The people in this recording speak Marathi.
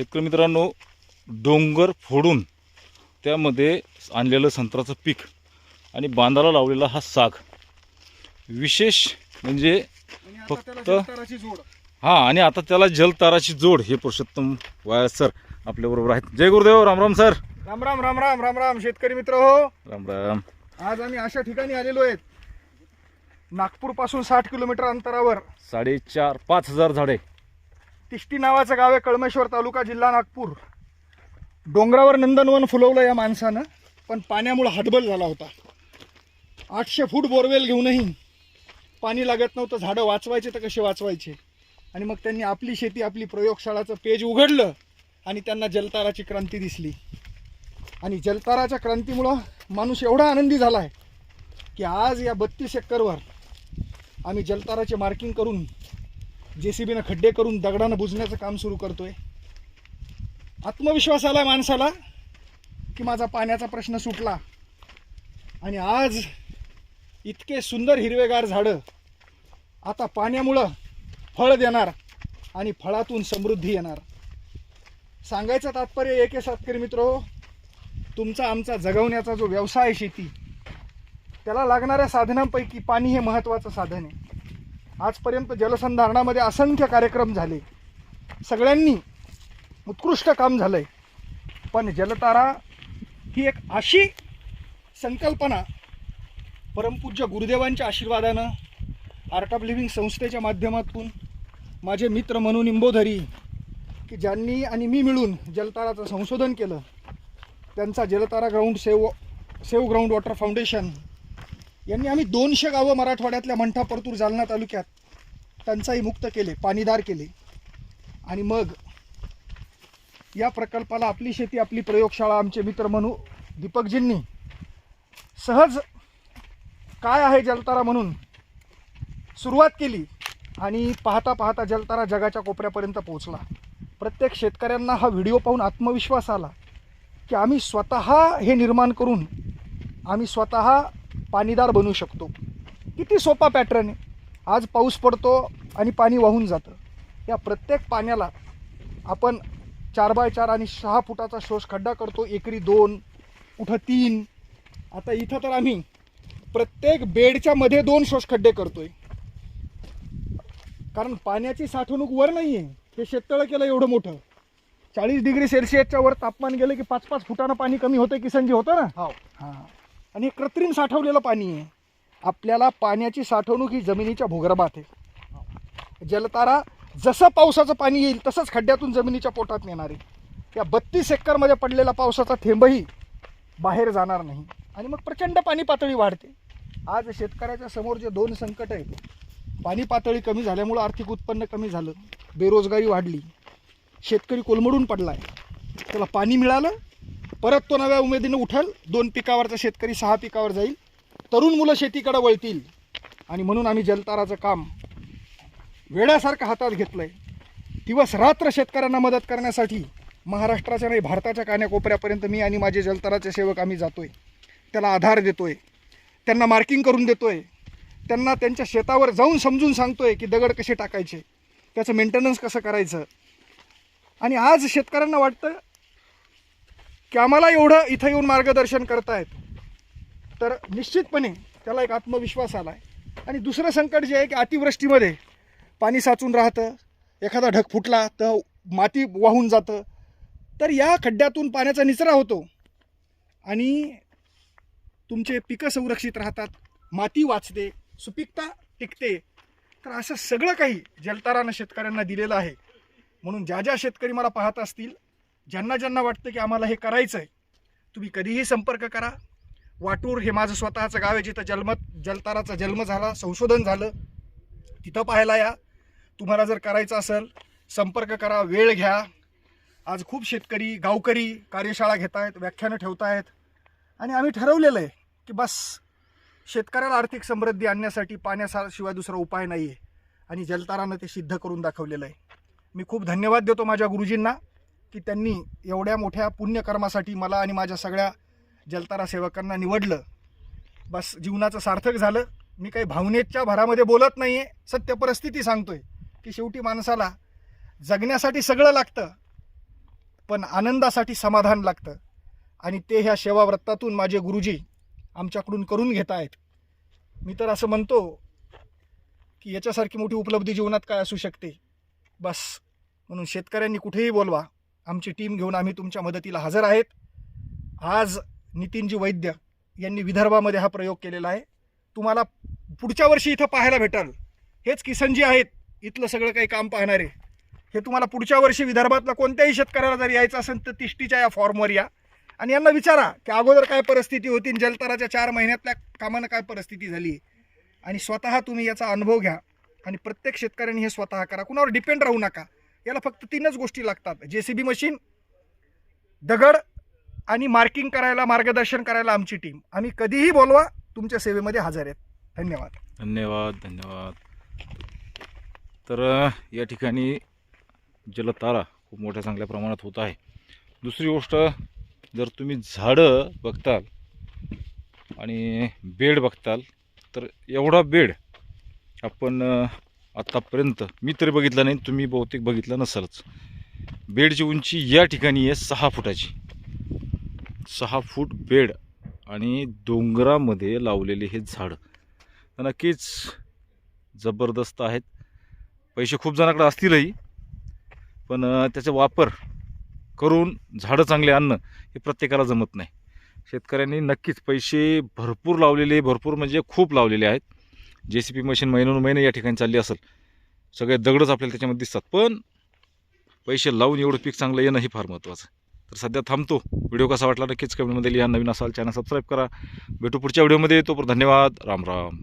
शेतकरी मित्रांनो डोंगर फोडून त्यामध्ये आणलेलं संत्र्याचं पीक आणि बांधाला लावलेला हा साग. विशेष म्हणजे फक्त- हा आणि आता त्याला जलताराची जोड हे पुरुषोत्तम वाया सर आपल्याबरोबर आहेत. जय गुरुदेव राम राम सर. राम राम राम राम राम राम. शेतकरी मित्र हो. राम राम. आज आम्ही अशा ठिकाणी आलेलो आहेत. नागपूरपासून साठ किलोमीटर अंतरावर. साडेचार पाच हजार झाडे. तिष्टी नावाचं गाव आहे कळमेश्वर तालुका जिल्हा नागपूर. डोंगरावर नंदनवन फुलवलं या माणसानं पण पाण्यामुळे हातबल झाला होता. आठशे फूट बोरवेल घेऊनही पाणी लागत नव्हतं झाडं वाचवायचे तर कसे वाचवायचे? आणि मग त्यांनी आपली शेती आपली प्रयोगशाळाचं पेज उघडलं आणि त्यांना जलताराची क्रांती दिसली. आणि जलताराच्या क्रांतीमुळं माणूस एवढा आनंदी झाला आहे की आज या बत्तीस एकरवर आम्ही जलताराचे मार्किंग करून जे सी बीनं खड्डे करून दगडानं बुजण्याचं काम सुरू करतोय. आत्मविश्वास आला माणसाला की माझा पाण्याचा प्रश्न सुटला. आणि आज इतके सुंदर हिरवेगार झाडं आता पाण्यामुळं फळ देणार आणि फळातून समृद्धी येणार. सांगायचं तात्पर्य एके सातकरी मित्रो तुमचा आमचा जगवण्याचा जो व्यवसाय आहे शेती त्याला लागणाऱ्या साधनांपैकी पाणी हे महत्त्वाचं साधन आहे. आजपर्यंत जलसंधारणामध्ये असंख्य कार्यक्रम झाले. सगळ्यांनी उत्कृष्ट काम झालं आहे पण जलतारा ही एक अशी संकल्पना परमपूज्य गुरुदेवांच्या आशीर्वादानं आर्ट ऑफ लिव्हिंग संस्थेच्या माध्यमातून माझे मित्र म्हणून निंबोधरी की ज्यांनी आणि मी मिळून जलताराचं संशोधन केलं त्यांचा Jaltara ground save save ground water foundation यांनी आम्ही दोनशे गावं मराठवाड्यातल्या मंठा परतूर जालना तालुक्यात टंचाई मुक्त केले पाणीदार केले. आणि मग या प्रकल्पाला आपली शेती आपली प्रयोगशाळा आमचे मित्र म्हणू दीपकजींनी सहज काय आहे जलतारा म्हणून सुरुवात केली आणि पाहता पाहता जलतारा जगाच्या कोपऱ्यापर्यंत पोहोचला. प्रत्येक शेतकऱ्यांना हा व्हिडिओ पाहून आत्मविश्वास आला की आम्ही स्वतः हे निर्माण करून आम्ही स्वतः पाणीदार बनू शकतो. किती सोपा पॅटर्न आहे. आज पाऊस पडतो आणि पाणी वाहून जातं. या प्रत्येक पाण्याला आपण चार बाय चार आणि सहा फुटाचा शोष खड्डा करतो. एकरी दोन कुठं तीन. आता इथं तर आम्ही प्रत्येक बेडच्या मध्ये दोन शोष खड्डे करतोय. कारण पाण्याची साठवणूक वर नाही आहे हे शेततळं केलं एवढं मोठं. चाळीस डिग्री सेल्सिअसच्या वर तापमान गेलं की पाच पाच फुटानं पाणी कमी होतं किसनजी होतं ना? हो. हां. आणि हे कृत्रिम साठवलेलं पाणी आहे. आपल्याला पाण्याची साठवणूक ही जमिनीच्या भूगर्भात आहे. जलतारा जसं पावसाचं पाणी येईल तसंच खड्ड्यातून जमिनीच्या पोटात नेणार आहे. या बत्तीस एकरमध्ये पडलेला पावसाचा थेंबही बाहेर जाणार नाही. आणि मग प्रचंड पाणी पातळी वाढते. आज शेतकऱ्याच्या समोर जे दोन संकट आहेत पाणी पातळी कमी झाल्यामुळं आर्थिक उत्पन्न कमी झालं बेरोजगारी वाढली शेतकरी कोलमडून पडला आहे त्याला पाणी मिळालं परत तो नव्या उमेदीनं उठल दोन पिकावरचा शेतकरी सहा पिकावर जाईल. तरुण मुलं शेतीकडे वळतील. आणि म्हणून आम्ही जलताराचं काम वेळासारखं हातात घेतलं आहे दिवस रात्र शेतकऱ्यांना मदत करण्यासाठी महाराष्ट्राच्या नाही भारताच्या कान्याकोपऱ्यापर्यंत मी आणि माझे जलताराचे सेवक आम्ही जातो आहे त्याला आधार देतो आहे त्यांना मार्किंग करून देतो आहे त्यांना त्यांच्या शेतावर जाऊन समजून सांगतो आहे की दगड कसे टाकायचे. त्याचं मेंटेनन्स कसं करायचं. आणि आज शेतकऱ्यांना वाटतं की आम्हाला एवढं इथं येऊन मार्गदर्शन करतायत. तर निश्चितपणे त्याला एक आत्मविश्वास आला आहे आणि दुसरं संकट जे आहे की अतिवृष्टीमध्ये पाणी साचून राहतं एखादा ढग फुटला तर माती वाहून जातं. तर या खड्ड्यातून पाण्याचा निचरा होतो. आणि तुमचे पिकं संरक्षित राहतात माती वाचते सुपीकता टिकते. तर असं सगळं काही जलतारानं शेतकऱ्यांना दिलेलं आहे. म्हणून ज्या ज्या शेतकरी मला पाहत असतील ज्यांना ज्यांना वाटतं की आम्हाला हे करायचं आहे तुम्ही कधीही संपर्क करा. वाटूर हे माझं स्वतःचं गाव आहे जिथं जन्म जलताराचा जन्म झाला संशोधन झालं. तिथं पाहायला या. तुम्हाला जर करायचं असेल संपर्क करा वेळ घ्या. आज खूप शेतकरी गावकरी कार्यशाळा घेत आहेत व्याख्यानं ठेवत आहेत आणि आम्ही ठरवलेलं आहे की बस शेतकऱ्याला आर्थिक समृद्धी आणण्यासाठी पाण्याशिवाय दुसरा उपाय नाही आहे आणि जलतारानं ते सिद्ध करून दाखवलेलं आहे. मी खूप धन्यवाद देतो माझ्या गुरुजींना. की त्यांनी एवढ्या मोठ्या पुण्यकर्मासाठी मला आणि माझ्या सगळ्या जलतारा सेवकांना निवडलं. बस जीवनाचं सार्थक झालं. मी काही भावनेच्या भरामध्ये बोलत नाही आहे सत्य परिस्थिती सांगतोय की शेवटी माणसाला जगण्यासाठी सगळं लागतं पण आनंदासाठी समाधान लागतं. आणि ते ह्या सेवाव्रतातून माझे गुरुजी आमच्याकडून करून घेत आहेत. मी तर असं म्हणतो की याच्यासारखी मोठी उपलब्धी जीवनात काय असू शकते? बस. म्हणून शेतकऱ्यांनी कुठेही बोलवा. आमची टीम घेऊन आम्ही तुमच्या मदतीला हजर आहेत. आज नितीनजी वैद्य यांनी विदर्भामध्ये हा प्रयोग केलेला आहे. तुम्हाला पुढच्या वर्षी इथं पाहायला भेटाल. हेच किसनजी आहेत इथलं सगळं काही काम पाहणारे. हे तुम्हाला पुढच्या वर्षी विदर्भातला कोणत्याही शेतकऱ्याला जर यायचं असेल तर तिष्टीच्या या फॉर्मवर या. आणि यांना विचारा की अगोदर काय परिस्थिती होती आणि चार महिन्यातल्या कामानं काय परिस्थिती झाली. आणि स्वतः तुम्ही याचा अनुभव घ्या. आणि प्रत्येक शेतकऱ्यांनी हे स्वतः करा. कुणावर डिपेंड राहू नका. याला फक्त तीनच गोष्टी लागतात. जे सी बी मशीन दगड आणि मार्किंग करायला मार्गदर्शन करायला आमची टीम आम्ही कधीही बोलवा तुमच्या सेवेमध्ये हजर आहेत. धन्यवाद. धन्यवाद धन्यवाद. तर या ठिकाणी जलतारा खूप मोठ्या चांगल्या प्रमाणात होत आहे. दुसरी गोष्ट जर तुम्ही झाडं बघताल आणि बेड बघताल तर एवढा बेड आपण आत्तापर्यंत मी तरी बघितला नाही तुम्ही बहुतेक बघितलं नसालच. बेडची उंची या ठिकाणी आहे सहा फुटाची. सहा फूट बेड आणि डोंगरामध्ये लावलेले हे झाडं. नक्कीच जबरदस्त आहेत. पैसे खूप जणाकडे असतीलही पण त्याचा वापर करून झाडं चांगले आणणं हे प्रत्येकाला जमत नाही. शेतकऱ्यांनी नक्कीच पैसे भरपूर लावलेले भरपूर म्हणजे खूप लावलेले आहेत. जे सी पी मशीन महिन्यानं महिने या ठिकाणी चालली असेल सगळे दगडच आपल्याला त्याच्यामध्ये दिसतात. पण पैसे लावून एवढं पीक चांगलं येणं हे फार महत्त्वाचं तर सध्या थांबतो. व्हिडिओ कसा वाटला नक्कीच कमेंटमध्ये लिहा. नवीन असाल चॅनल सबस्क्राईब करा. भेटू पुढच्या व्हिडिओमध्ये. तोपर्यंत धन्यवाद. राम राम.